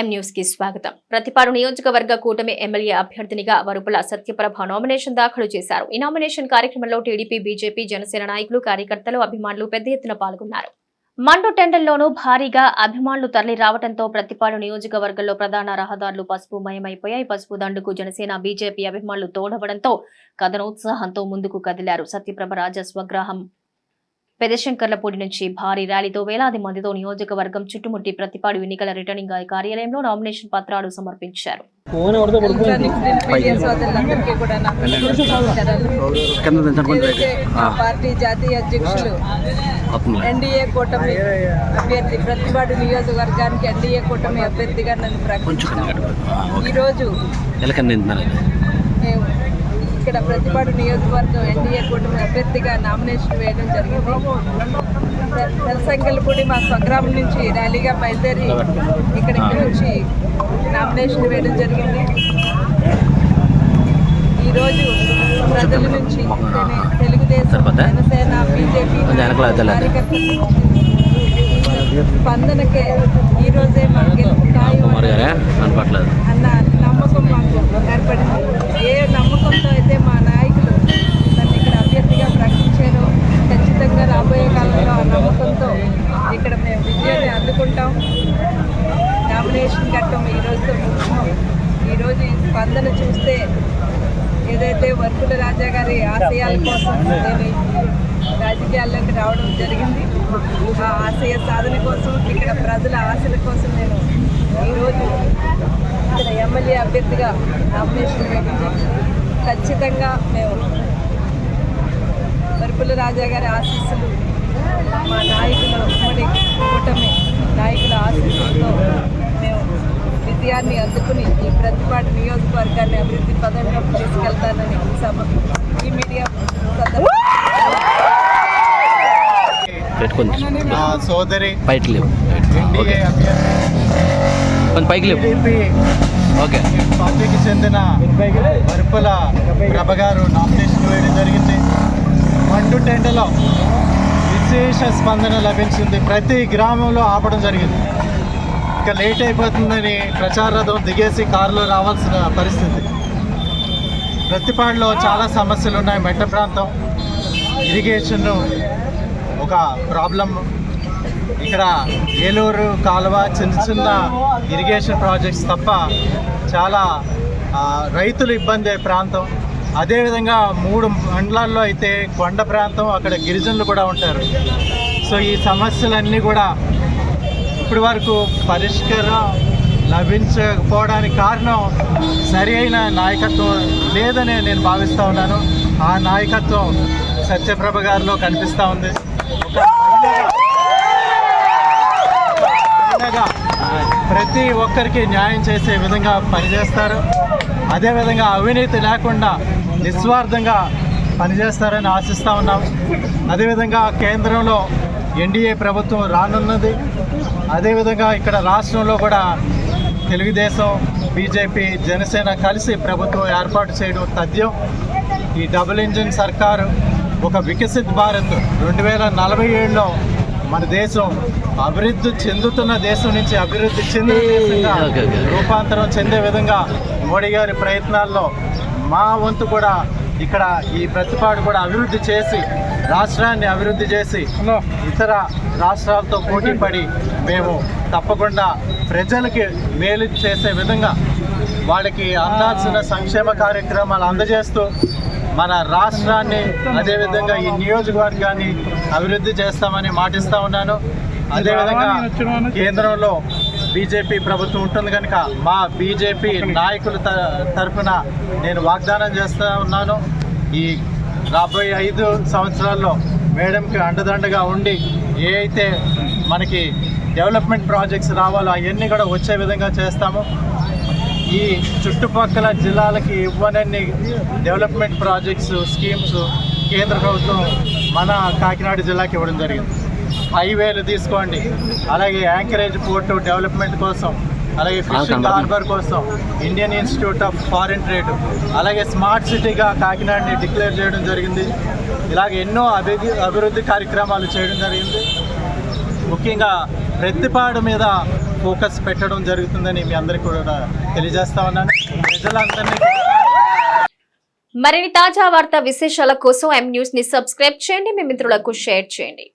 ఎం న్యూస్కి స్వాగతం. ప్రతిపాడు నియోజకవర్గ కూటమి ఎమ్మెల్యే అభ్యర్థినిగా వరుపుల సత్యప్రభ నామినేషన్ దాఖలు చేశారు. ఈ నామినేషన్ కార్యక్రమంలో టీడీపీ బీజేపీ జనసేన నాయకులు కార్యకర్తలు అభిమానులు పెద్ద ఎత్తున పాల్గొన్నారు. మండు టెండల్లోనూ భారీగా అభిమానులు తరలి రావడంతో ప్రతిపాడు నియోజకవర్గంలో ప్రధాన రహదారులు పసుపు మయమైపోయాయి పసుపు దండుకు జనసేన బీజేపీ అభిమానులు తోడవడంతో కథనోత్సాహంతో ముందుకు కదిలారు. సత్యప్రభ రాజ స్వగ్రహం పెదశంకర్లపూడి నుంచి భారీ ర్యాలీతో వేలాది మందితో నియోజకవర్గం చుట్టుముట్టి ప్రతిపాడు ఎన్నికల రిటర్నింగ్ కార్యాలయంలో నామినేషన్ పత్రాలు సమర్పించారు. పార్టీ జాతీయ అధ్యక్షులు ఎన్డీఏ కూటమి అభ్యర్థి ప్రతిపాడు నియోజకవర్గానికి ఎన్డీఏ కూటమి అభ్యర్థిగా నన్ను ఈరోజు ఇక్కడ ప్రతిపాడు నియోజకవర్గం ఎన్డీఏ కూటమి అభ్యర్థిగా నామినేషన్ వేయడం జరిగింది. తె- తెలసంగల్పూడి మా స్వగ్రామం నుంచి ర్యాలీగా బయలుదేరి ఇక్కడికి వచ్చి నామినేషన్ వేయడం జరిగింది. ఈరోజు ప్రజల నుంచి తెలు- తెలుగుదేశం? జనసేన బీజేపీ స్పందనకే ఈరోజే మా గెలుపు ఖాయం కుమార్ గారే? కనపట్లేదు అన్న నమ్మకం మాకు ఏర్పడింది ఏ నమ్మకంతో అయితే మా నాయకులు నన్ను ఇక్కడ అభ్యర్థిగా ప్రకటించారో ఖచ్చితంగా రాబోయే కాలంలో ఆ నమ్మకంతో ఇక్కడ మేము విజయాన్ని నామినేషన్ గట్టం ఈ రోజుతో ఈరోజు ఈ స్పందన చూస్తే ఏదైతే వర్కుల రాజా గారి ఆశయాల కోసం నేను రాజకీయాల్లోకి రావడం జరిగింది. ఆ ఆశయ సాధన కోసం ఇక్కడ ప్రజల ఆశల కోసం నేను ఈరోజు ఇక్కడ ఎమ్మెల్యే అభ్యర్థిగా నామినేషన్ వేయడం జరిగింది ఖచ్చితంగా మేము వర్పుల రాజా గారి ఆశీస్సులు మా నాయకులు ఉమ్మడి కూటమి నాయకుల ఆశీస్సులతో మేము విజయాన్ని అందుకుని ఈ ప్రతిపాటు నియోజకవర్గాన్ని అభివృద్ధి పదంలోకి తీసుకెళ్తానని ఈ మీడియా సోదరి లేవు. పైకి ఓకే. పార్టీకి చెందిన వరుపుల ప్రభ గారు నామినేషన్ వేయడం జరిగింది. మండు టెండలో విశేష స్పందన లభించింది. ప్రతి గ్రామంలో ఆపడం జరిగింది. ఇక లేట్ అయిపోతుందని ప్రచార రథం దిగేసి కారులో రావాల్సిన పరిస్థితి. ప్రతిపాడులో చాలా సమస్యలు ఉన్నాయి. మెట్ట ప్రాంతం ఇరిగేషన్ ఒక ప్రాబ్లం ఇక్కడ ఏలూరు కాలువ చిన్న చిన్న ఇరిగేషన్ ప్రాజెక్ట్స్ తప్ప చాలా రైతులు ఇబ్బంది ప్రాంతం. అదేవిధంగా మూడు మండలాల్లో అయితే కొండ ప్రాంతం అక్కడ గిరిజనులు కూడా ఉంటారు. సో ఈ సమస్యలన్నీ కూడా ఇప్పటి వరకు పరిష్కారం లభించకపోవడానికి కారణం సరి అయిన నాయకత్వం లేదని నేను భావిస్తూ ఉన్నాను. ఆ నాయకత్వం సత్యప్రభ గారిలో కనిపిస్తూ ఉంది. ప్రతి ఒక్కరికి న్యాయం చేసే విధంగా పనిచేస్తారు. అదేవిధంగా అవినీతి లేకుండా నిస్వార్థంగా పనిచేస్తారని ఆశిస్తూ ఉన్నాం. అదేవిధంగా కేంద్రంలో ఎన్డీఏ ప్రభుత్వం రానున్నది. అదేవిధంగా ఇక్కడ రాష్ట్రంలో కూడా తెలుగుదేశం బీజేపీ జనసేన కలిసి ప్రభుత్వం ఏర్పాటు చేయడం తథ్యం. ఈ డబుల్ ఇంజిన్ సర్కారు ఒక వికసిత్ భారత్. రెండు వేల నలభై ఏడులో మన దేశం అభివృద్ధి చెందుతున్న దేశం నుంచి అభివృద్ధి చెందిన దేశంగా. రూపాంతరం చెందే విధంగా మోడీ గారి ప్రయత్నాల్లో మా వంతు కూడా ఇక్కడ ఈ ప్రతిపాడు కూడా అభివృద్ధి చేసి రాష్ట్రాన్ని అభివృద్ధి చేసి ఇతర రాష్ట్రాలతో పోటీ పడి మేము తప్పకుండా ప్రజలకి మేలు చేసే విధంగా వాళ్ళకి అందాల్సిన సంక్షేమ కార్యక్రమాలు అందజేస్తూ మన రాష్ట్రాన్ని అదేవిధంగా ఈ నియోజకవర్గాన్ని అభివృద్ధి చేస్తామని మాటిస్తా ఉన్నాను. అదేవిధంగా కేంద్రంలో బీజేపీ ప్రభుత్వం ఉంటుంది కనుక మా బీజేపీ నాయకుల త- తరఫున నేను వాగ్దానం చేస్తూ ఉన్నాను. ఈ రాబోయే ఐదు సంవత్సరాల్లో మేడంకి అండదండగా ఉండి ఏ అయితే మనకి డెవలప్మెంట్ ప్రాజెక్ట్స్ రావాలో అవన్నీ కూడా వచ్చే విధంగా చేస్తాము. ఈ చుట్టుపక్కల జిల్లాలకి ఇవ్వనన్ని డెవలప్మెంట్ ప్రాజెక్ట్స్ స్కీమ్స్ కేంద్ర ప్రభుత్వం మన కాకినాడ జిల్లాకి ఇవ్వడం జరిగింది. హైవేలు తీసుకోండి. అలాగే యాంకరేజ్ పోర్టు డెవలప్మెంట్ కోసం అలాగే ఫిషింగ్ హార్బర్ కోసం Indian institute of foreign trade అలాగే స్మార్ట్ సిటీగా కాకినాడని డిక్లేర్ చేయడం జరిగింది. ఇలాగ ఎన్నో అభివృద్ధి అభివృద్ధి కార్యక్రమాలు చేయడం జరిగింది. ముఖ్యంగా ప్రతిపాడు మీద ఫోకస్ పెట్టడం జరుగుతుందని మీ అందరికీ కూడా తెలియజేస్తా ఉన్నాను. ప్రజలందరినీ మరిన్ని తాజా వార్తా విశేషాల కోసం ఎం న్యూస్ని సబ్స్క్రైబ్ చేయండి. మీ మిత్రులకు షేర్ చేయండి.